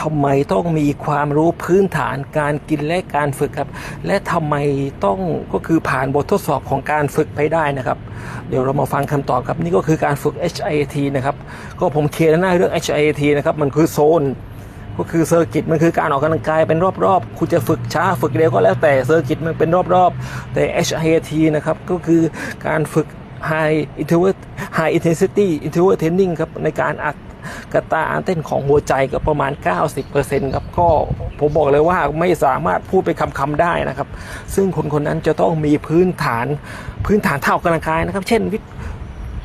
ทำไมต้องมีความรู้พื้นฐานการกินและการฝึกครับ และทำไมต้องก็คือผ่านบททดสอบของการฝึกไปได้นะครับ เดี๋ยวเรามาฟังคำตอบครับนี่ก็คือการฝึก HIT นะครับ ก็ผมเคลียร์หน้าเรื่อง HIT นะครับ มันคือโซน ก็คือเซอร์กิตมันคือการออกกำลังกายเป็นรอบๆ คุณจะฝึกช้าฝึกเร็วก็แล้วแต่เซอร์กิตมันเป็นรอบๆ แต่ HIT นะครับก็คือการฝึก High Interval High Intensity Interval Training ครับในการอัด กระตาเต้นของหัวใจก็ประมาณ 90%ครับก็ผมบอกเลยว่าไม่สามารถพูดเป็นคำๆได้นะครับ ซึ่งคนคนนั้นจะต้องมีพื้นฐานพื้นฐานเท่ากำลังกายนะครับ เช่นวิท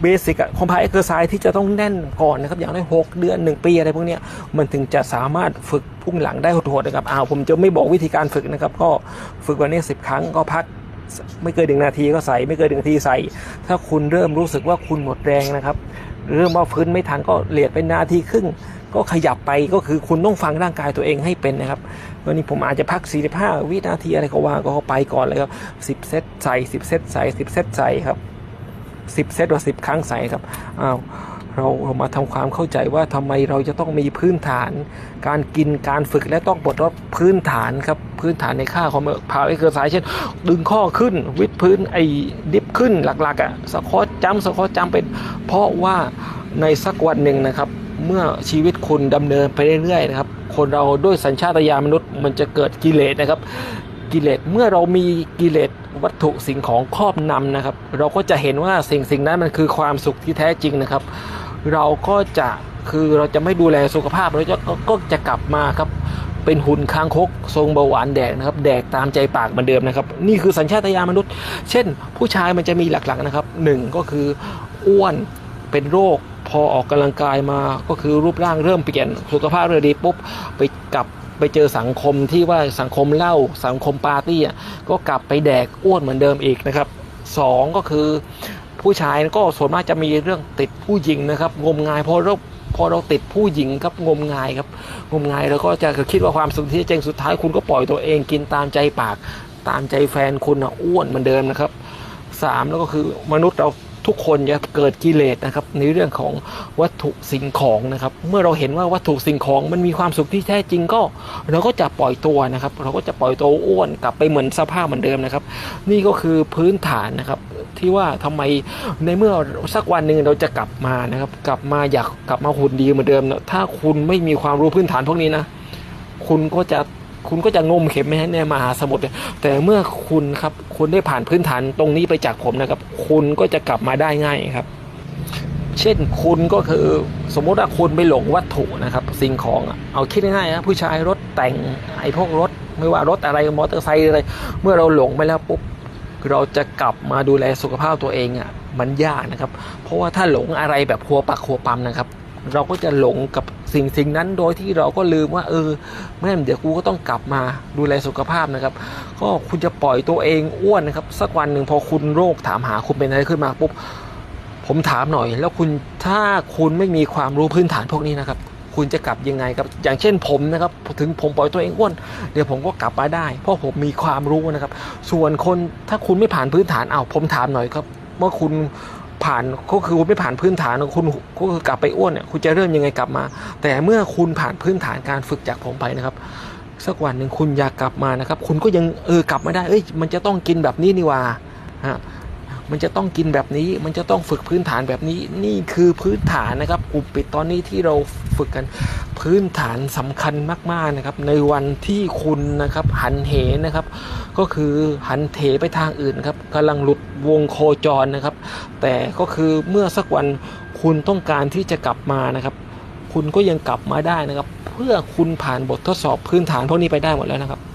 เบสิกอะคอมพายเอ็กซ์ไซส์ที่จะต้องแน่นก่อนนะครับ อย่างน้อยหกเดือน 1 ปีอะไรพวกนี้มันถึงจะสามารถฝึกพุ่งหลังได้โหดๆนะครับอ้าวผมจะไม่บอกวิธีการฝึกนะครับ ก็ฝึกวันนี้ 10 ครั้งก็พักไม่เกินหนึ่งนาทีก็ใส่ ไม่เกินหนึ่งนาทีใส่ ถ้าคุณเริ่มรู้สึกว่าคุณหมดแรงนะครับ เริ่มว่าฟื้นไม่ทันก็เหลียดเป็นนาทีครึ่งก็ขยับไปก็คือคุณต้องฟังร่างกายตัวเองให้เป็นนะครับวันนี้ผมอาจจะพัก 45 วินาทีอะไรก็ว่าก็ไปก่อนเลยครับ 10 เซตใส่ 10 เซตใส่ 10 เซตใส่ครับ 10 เซตว่า10 ครั้งใส่ครับอ้าว เราเรามาทำความเข้าใจว่าทำไมเราจะต้องมีพื้นฐาน การกินการฝึกและต้องปลดล็อกพื้นฐานครับพื้นฐานในค่าของพาวเอ็กซ์ไซส์เช่น ดึงข้อขึ้นวิดพื้นไอ้ดิฟขึ้นหลักๆอะ่ะสคอตจัมป์สคอตจัมเป็น เพราะว่าในสักวันหนึ่งนะครับ เมื่อชีวิตคุณดำเนินไปเรื่อยๆนะครับ คนเราด้วยสัญชาตญาณมนุษย์มันจะเกิดกิเลสนะครับกิเลสเมื่อเรามีกิเลสวัตถุสิ่งของครอบนำนะครับ เราก็จะเห็นว่าสิ่งสิ่งนั้นมันคือความสุขที่แท้จริงนะครับ เราก็จะคือเราจะไม่ดูแลสุขภาพเราจะก็ก็จะกลับมาครับ เป็นหุ่นคางคก ทรงเบาหวานแดกนะครับ แดกตามใจปากเหมือนเดิมนะครับ นี่คือสัญชาตญาณมนุษย์ เช่น ผู้ชายมันจะมีหลักๆนะครับหนึ่งก็คืออ้วนเป็นโรคพอออกกำลังกายมาก็คือรูปร่างเริ่มเปลี่ยนสุขภาพเริ่มดีปุ๊บไปกลับไปเจอสังคมที่ว่าสังคมเหล้าสังคมปาร์ตี้ก็กลับไปแดกอ้วนเหมือนเดิมอีกนะครับสองก็คือ ผู้ชายก็ส่วนมากจะมีเรื่องติดผู้หญิงนะครับ งมงายพอเราพอเราติดผู้หญิงครับงมงายครับงมงายแล้วก็จะคิดว่าความสุขที่เจ้งสุดท้ายคุณก็ปล่อยตัวเองกินตามใจปาก ตามใจแฟนคุณอะอ้วนเหมือนเดิมนะครับสามแล้วก็คือมนุษย์เรา ทุกคนจะเกิดกิเลสนะครับ ในเรื่องของวัตถุสิ่งของนะครับ เมื่อเราเห็นว่าวัตถุสิ่งของมันมีความสุขที่แท้จริงก็ เราก็จะปล่อยตัวนะครับ เราก็จะปล่อยตัวอ้วนกลับไปเหมือนสภาพเหมือนเดิมนะครับ นี่ก็คือพื้นฐานนะครับที่ว่าทำไมในเมื่อสักวันหนึ่งเราจะกลับมานะครับ กลับมาอยากกลับมาหุ่นดีเหมือนเดิมนะถ้าคุณไม่มีความรู้พื้นฐานพวกนี้นะ คุณก็จะ คุณก็จะงมเข็มไม่ให้ในมหาสมุทรแต่เมื่อคุณครับคุณได้ผ่านพื้นฐานตรงนี้ไปจากผมนะครับ คุณก็จะกลับมาได้ง่ายครับ เช่นคุณก็คือสมมติว่าคุณไปหลงวัตถุนะครับ สิ่งของเอาคิดง่ายๆนะผู้ชายรถแต่งไอ้พวกรถ ไม่ว่ารถอะไรมอเตอร์ไซค์อะไรเมื่อเราหลงไปแล้วปุ๊บเราจะกลับมาดูแลสุขภาพตัวเองอะมันยากนะครับ เพราะว่าถ้าหลงอะไรแบบหัวปักหัวปั๊มนะครับ เราก็จะหลงกับสิ่งสิ่งนั้นโดยที่เราก็ลืมว่า เออแม่เดี๋ยวกูก็ต้องกลับมาดูแลสุขภาพนะครับ ก็คุณจะปล่อยตัวเองอ้วนนะครับ สักวันหนึ่งพอคุณโรคถามหาคุณเป็นอะไรขึ้นมาปุ๊บผมถามหน่อย แล้วคุณถ้าคุณไม่มีความรู้พื้นฐานพวกนี้นะครับ คุณจะกลับยังไงครับ อย่างเช่นผมนะครับ ถึงผมปล่อยตัวเองอ้วนเดี๋ยวผมก็กลับมาได้ เพราะผมมีความรู้นะครับ ส่วนคนถ้าคุณไม่ผ่านพื้นฐานเอาวผมถามหน่อยครับ เมื่อคุณ ผ่านก็คือคุณไม่ผ่านพื้นฐานคุณก็คือกลับไปอ้วนเนี่ยคุณจะเริ่มยังไงกลับมา แต่เมื่อคุณผ่านพื้นฐานการฝึกจากผมไปนะครับสักวันหนึ่งคุณอยากกลับมานะครับ คุณก็ยังเออกลับมาได้เอ้ยมันจะต้องกินแบบนี้นี่ว่าฮะมันจะต้องกินแบบนี้ มันจะต้องฝึกพื้นฐานแบบนี้ นี่คือพื้นฐานนะครับกลุ่มปิดตอนนี้ที่เราฝึกกัน พื้นฐานสำคัญมากๆนะครับในวันที่คุณนะครับหันเหนะครับ ก็คือหันเถไปทางอื่นครับกำลังหลุดวงโคจรนะครับ แต่ก็คือเมื่อสักวันคุณต้องการที่จะกลับมานะครับ คุณก็ยังกลับมาได้นะครับ เพื่อคุณผ่านบททดสอบพื้นฐานพวกนี้ไปได้หมดแล้วนะครับ